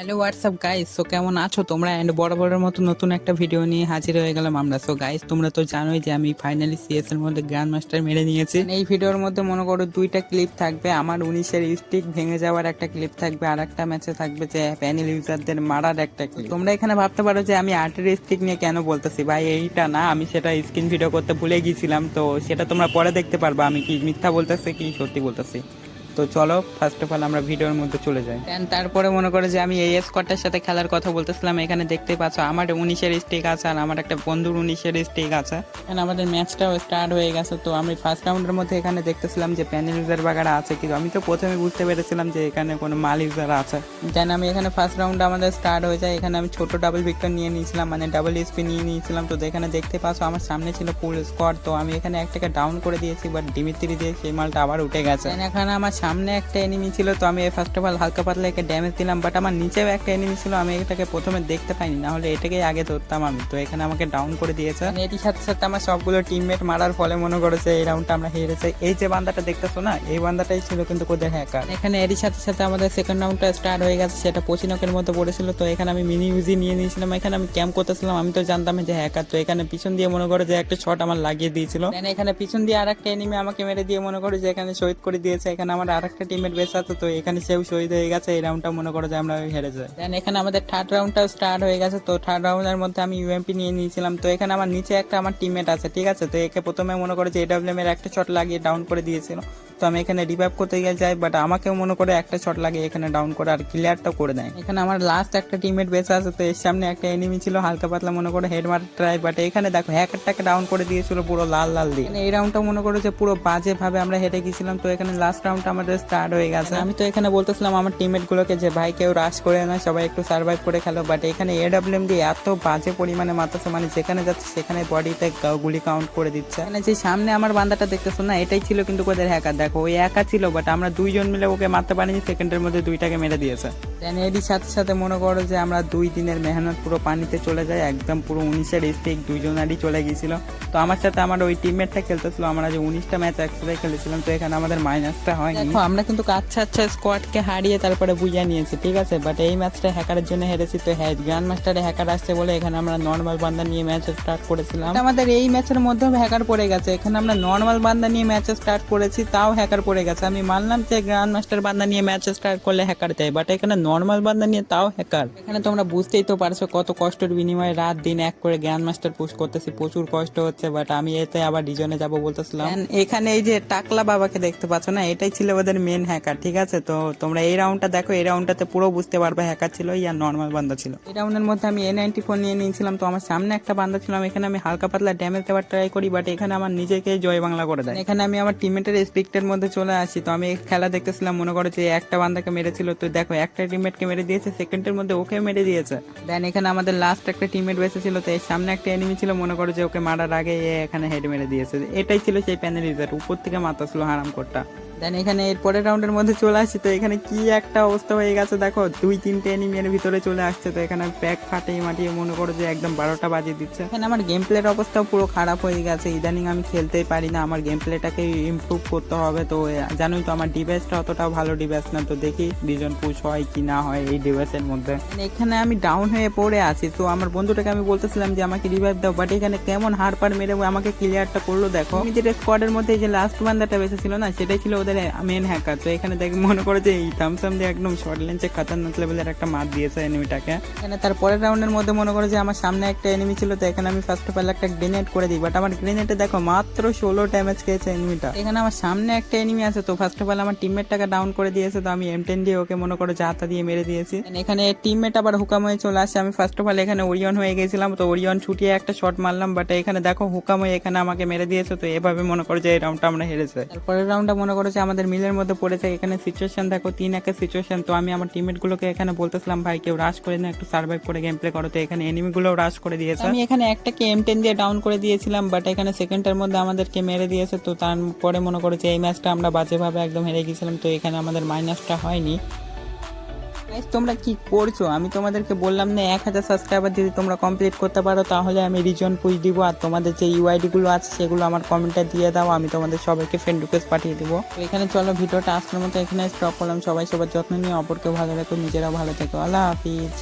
Hello WhatsApp guys so কেমন আছো তোমরা? অ্যান্ড বড় বড়ের মতো নতুন একটা ভিডিও নিয়ে হাজির হয়ে গেলাম আমরা। সো গাইস তোমরা তো জানোই যে আমি ফাইনালি সিএস এর মধ্যে গ্র্যান্ড মাস্টার মেরে নিয়েছি। এই ভিডিওর মধ্যে মনে করো দুইটা ক্লিপ থাকবে। আমার উনিশের স্টিক ভেঙে যাওয়ার একটা ক্লিপ থাকবে। আর একটা ম্যাচে থাকবে যে প্যানেল ইউজারদের মারার একটা ক্লিপ তোমরা এখানে ভাবতে পারো যে আমি আর্টের স্টিক নিয়ে কেন বলতেছি? ভাই, এইটা না, আমি সেটা স্ক্রিন ভিডিও করতে ভুলে গিয়েছিলাম। তো সেটা তোমরা পরে দেখতে পারবা। আমি কি মিথ্যা বলতেছি কি সত্যি বলতেছি? তো চলো ফার্স্ট অফ অল আমরা ভিডিওর মধ্যে চলে যাই। দেন তারপরে মনে করে যে আমি এই স্কোয়াডটার সাথে খেলার কথা বলতেছিলাম, এখানে দেখতে পাচ্ছ আমার উনিশের স্টিক আছে আর আমার একটা বন্ধুর উনিশের স্টিক আছে। এখানে আমাদের ম্যাচটাও স্টার্ট হয়ে গেছে, তো আমি ফার্স্ট রাউন্ডের মধ্যে এখানে দেখতেছিলাম যে প্যানেল ইউজার বাগারা আছে কিন্তু আমি তো প্রথমে বুঝতে পেরেছিলাম যে এখানে কোনো মাল ইউজার আছে। দেন আমি এখানে ফার্স্ট রাউন্ড আমাদের স্টার্ট হয়ে যায়, এখানে আমি ছোট ডাবল ভিক্টর নিয়ে নিয়েছিলাম মানে ডাবল এসপি নিয়ে নিয়েছিলাম, তো এখানে দেখতে পাচ্ছ আমার সামনে ছিল ফুল স্কোয়াড তো আমি এখানে একটাকে ডাউন করে দিয়েছি বাট ডিমিত্রি দিয়ে সেই মালটা আবার উঠে গেছে। এখানে আমার সামনে একটা এনিমি ছিল তো আমি ফার্স্ট অফ অল হালকা পাতলা একে ড্যামেজ দিলাম বাট আমার নিচেও একটা এনিমি ছিল আমি এটাকে প্রথমে দেখতে পাইনি না হলে এটাকেই আগে ধরতাম আমি। তো এখানে আমাকে ডাউন করে দিয়েছে। And এটির সাথে সাথে আমার সবগুলো টিমমেট মারার ফলে মনে করেছে এই রাউন্ডটা আমরা হেরেছে এই যে বান্দাটা দেখতেছো না এই বান্দাটাই ছিল কিন্তু কোদের হ্যাকার এখানে এরই সাথে সাথে আমাদের সেকেন্ড রাউন্ডটা স্টার্ট হয়ে গেছে সেটা পচিনকের মতো পড়েছিল তো এখানে আমি মিনি ইউজি নিয়ে নিয়েছিলাম এখানে আমি ক্যাম্প করতেছিলাম আমি তো জানতাম যে হ্যাকার তো এখানে পিছন দিয়ে মনে করে যে একটা শট আমার লাগিয়ে দিয়েছিল। এখানে পিছন দিয়ে আর একটা এনিমি আমাকে মেরে দিয়ে মনে করে যে এখানে শহীদ করে দিয়েছে এখানে আমার আর একটা টিমের বেঁচে আছে, তো এখানে সেও শহীদ হয়ে গেছে। এই রাউন্ডটা মনে করো যে আমরা হেরে যাই। দেন এখানে আমাদের থার্ড রাউন্ডটাও স্টার্ট হয়ে গেছে, তো থার্ড রাউন্ডের মধ্যে আমি ইউএমপি নিয়ে নিয়েছিলাম। তো এখানে আমার নিচে একটা আমার টিমমেট আছে, ঠিক আছে? তো একে প্রথমে মনে করো যে এডাব্লিউএম এর একটা শট লাগিয়ে ডাউন করে দিয়েছিল। তো আমি এখানে রিভাইভ করতে গিয়ে যাই বাট আমাকেও মনে করে একটা শট লাগিয়ে এখানে ডাউন করে আর ক্লিয়ারটাও করে দেয়। এখানে আমার লাস্ট একটা টিমমেট বেঁচে আছে, তো এর সামনে একটা এনিমি ছিল, হালকা পাতলা মনে করে হেড মার ট্রাই বাট এখানে দেখো হ্যাকারটাকে ডাউন করে দিয়েছিল পুরো লাল লাল দিয়ে। এই রাউন্ডটা মনে করো যে পুরো বাজে ভাবে আমরা হেরে গেছিলাম তো এখানে লাস্ট রাউন্ডটা আমাদের স্টার্ট হয়ে গেছে। আমি তো এখানে বলতেছিলাম আমার টিমমেট গুলোকে যে, ভাই, কেউ রাশ করে না, সবাই একটু সার্ভাইভ করে খেলো। বাট এখানে এডাব্লিউএম দিয়ে এত বাজে পরিমাণে মারতেছে মানে যেখানে যাচ্ছে সেখানে বডিতে গুলি কাউন্ট করে দিচ্ছে। এখানে যে সামনে আমার বান্দাটা দেখতেছো না, এটাই ছিল কিন্তু ওদের হ্যাকার দেখো ওই একা ছিল বাট আমরা দুইজন মিলে ওকে মারতে পারিনি সেকেন্ডের মধ্যে দুইটাকে মেরে দিয়েছে। দেন এরই সাথে সাথে মনে করো যে আমরা দুই দিনের মেহনত পুরো পানিতে চলে যায় একদম পুরো উনিশের স্টেক দুইজনারই চলে গিয়েছিল। তো আমার সাথে আমার ওই টিমমেটটা খেলতেছিল আমরা যে উনিশটা ম্যাচ একসাথে খেলেছিলাম তো এখানে আমাদের মাইনাসটা হয় দেখো আমরা কিন্তু আচ্ছা আচ্ছা স্কোয়াডকে হারিয়ে তারপরে বুঝিয়ে নিয়েছি ঠিক আছে? বাট এই ম্যাচটা হ্যাকারের জন্য হেরেছি তো হ্যাঁ গ্র্যান্ড মাস্টারে হ্যাকার আসছে বলে এখানে আমরা নর্মাল বান্দা নিয়ে ম্যাচ স্টার্ট করেছিলাম। আমাদের এই ম্যাচের মধ্যেও হ্যাকার পড়ে গেছে এখানে আমরা নর্মাল বান্দা নিয়ে ম্যাচ স্টার্ট করেছি তাও হ্যাকার পড়ে গেছে। আমি মানলাম যে গ্র্যান্ড মাস্টার বান্দা নিয়ে ম্যাচ স্টার্ট করলে হ্যাকার দেয় বাট এখানে নর্মাল বান্দা নিয়ে তাও হ্যাকার এখানে তোমরা বুঝতেই তো পারছ কত কষ্টের বিনিময়ে রাত দিন এক করে গ্র্যান্ড মাস্টার পুশ করতেছি, প্রচুর কষ্ট হচ্ছে বাট আমি এতে আবার ডিজনে যাব বলতেছিলাম। এখানে এই যে টাকলা বাবাকে দেখতে পাচ্ছ না, এটাই ছিল ওদের মেন হ্যাকার ঠিক আছে? তো তোমরা এই রাউন্ডটা দেখো, এই রাউন্ডটাতে পুরো বুঝতে পারবে হ্যাকার ছিল, ইয়া নর্মাল বান্দা ছিল। এই রাউন্ডের মধ্যে আমি এ নাইনটি ফোর নিয়ে নিয়েছিলাম, তো আমার সামনে একটা বান্দা ছিল, আমি এখানে আমি হালকা পাতলা ড্যামেজ দেওয়ার ট্রাই করি বাট এখানে আমার নিজেকে জয় বাংলা করে দেয়। এখানে আমি আমার টিমমেটের স্পিকটের মধ্যে চলে আসি, তো আমি খেলা দেখতেছিলাম, মনে করো যে একটা বান্দাকে মেরেছিল, তো দেখো একটা টিমমেটকে মেরে দিয়েছে সেকেন্ডের মধ্যে ওকে মেরে দিয়েছে। দেন এখানে আমাদের লাস্ট একটা টিমমেট বেঁচে ছিল, তো এর সামনে একটা এনিমি ছিল, মনে করো যে ওকে মারার আগে এখানে হেড মেরে দিয়েছে। এটাই ছিল সেই প্যানেল ইউজার উপর থেকে মাথা ছিল হারাম কোটটা দেন এখানে এর পরের রাউন্ডের মধ্যে চলে আসছি তো এখানে কি একটা অবস্থা হয়ে গেছে দেখো, দুই তিনটে এনিমির ভিতরে চলে আসছে। তো এখানে প্যাক ফাটিয়ে মাটিয়ে মনে করো যে একদম বারোটা বাজিয়ে দিচ্ছে। এখানে আমার গেম প্লের অবস্থাও পুরো খারাপ হয়ে গেছে। ইদানিং আমি খেলতেই পারি না। আমার গেম প্লেটাকে ইমপ্রুভ করতে হবে। তো জানোই তো আমার ডিভাইসটা অতটাও ভালো ডিভাইস না। তো দেখি দুজন পুশ হয় কি না হয় এই ডিভাইসের মধ্যে। এখানে আমি ডাউন হয়ে পড়ে আছি। তো আমার বন্ধুটাকে আমি বলতেছিলাম যে, আমাকে রিভাইভ দাও। বাট এখানে কেমন হার পার মেরে আমাকে ক্লিয়ারটা করল দেখো। যেটা স্কোয়াডের মধ্যে যে লাস্ট বান্দাটা বেঁচে ছিল না, সেটাই ছিল ওদের মেন হ্যাকার তো এখানে দেখ মনে করে যে এই থামসাম দিয়ে একদম শর্ট লেন্সে খাতারনাক লেভেলের একটা মার দিয়েছে এনিমিটাকে এখানে তার পরের রাউন্ডের মধ্যে মনে করে যে আমার সামনে একটা এনিমি ছিল, তো এখানে আমি ফার্স্ট অফ অল একটা গ্রেনেড করে দিই। বাট আমার গ্রেনেডে দেখো মাত্র ষোলো ড্যামেজ খেয়েছে এনিমিটা এখানে আমার সামনে একটা এনিমি আছে, তো ফার্স্ট অফ অল আমার টিমমেটটাকে ডাউন করে দিয়েছে, তো আমি এম টেন দিয়ে ওকে মনে করো যে দিয়ে মেরে দিয়েছি। এখানে টিমমেট আবার হুকাম হয়ে চলে আসে। আমি ফার্স্ট অফ অল এখানে ওরিয়ন হয়ে গেছিলাম, তো ওরিয়ন ছুটিয়ে একটা শট মারলাম বাট এখানে দেখো হুকাম হয়ে এখানে আমাকে মেরে দিয়েছে, তো এভাবে মনে করো যে এই রাউন্ডটা আমরা হেরেছে। তারপরের রাউন্ডটা মনে করো যে আমাদের মিলের মধ্যে পড়েছে এখানে সিচুয়েশন দেখো, তিন একের সিচুয়েশন তো আমি আমার টিমমেটগুলোকে এখানে বলতেছিলাম, ভাই, কেউ রাশ করে না, একটু সার্ভাইভ করে গেম প্লে করো। তো এখানে এনিমিগুলোও রাশ করে দিয়েছে। আমি এখানে একটা কে এম টেন দিয়ে ডাউন করে দিয়েছিলাম বাট এখানে সেকেন্ডের মধ্যে আমাদেরকে মেরে দিয়েছে। তো তারপরে মনে করেছে এই ম্যাচটা আমরা বাজেভাবে একদম হেরে গেছিলাম, তো এখানে আমাদের মাইনাসটা হয়নি। তোমরা কি করছ? আমি তোমাদেরকে বললাম না, এক হাজার সাবস্ক্রাইবার যদি তোমরা কমপ্লিট করতে পারো, তাহলে আমি রিজন পুজ দিব। আর তোমাদের যে ইউআইডি গুলো আছে, সেগুলো আমার কমেন্টে দিয়ে দাও, আমি তোমাদের সবাইকে ফ্রেন্ড রিকোয়েস্ট পাঠিয়ে দিব। এখানে চলো, ভিডিওটা আসলে মতো এখানে স্টপ করলাম। সবাই সবার যত্ন নিয়ে অপরকে ভালো রেখো, নিজেরাও ভালো থেকো। আল্লাহ হাফিজ।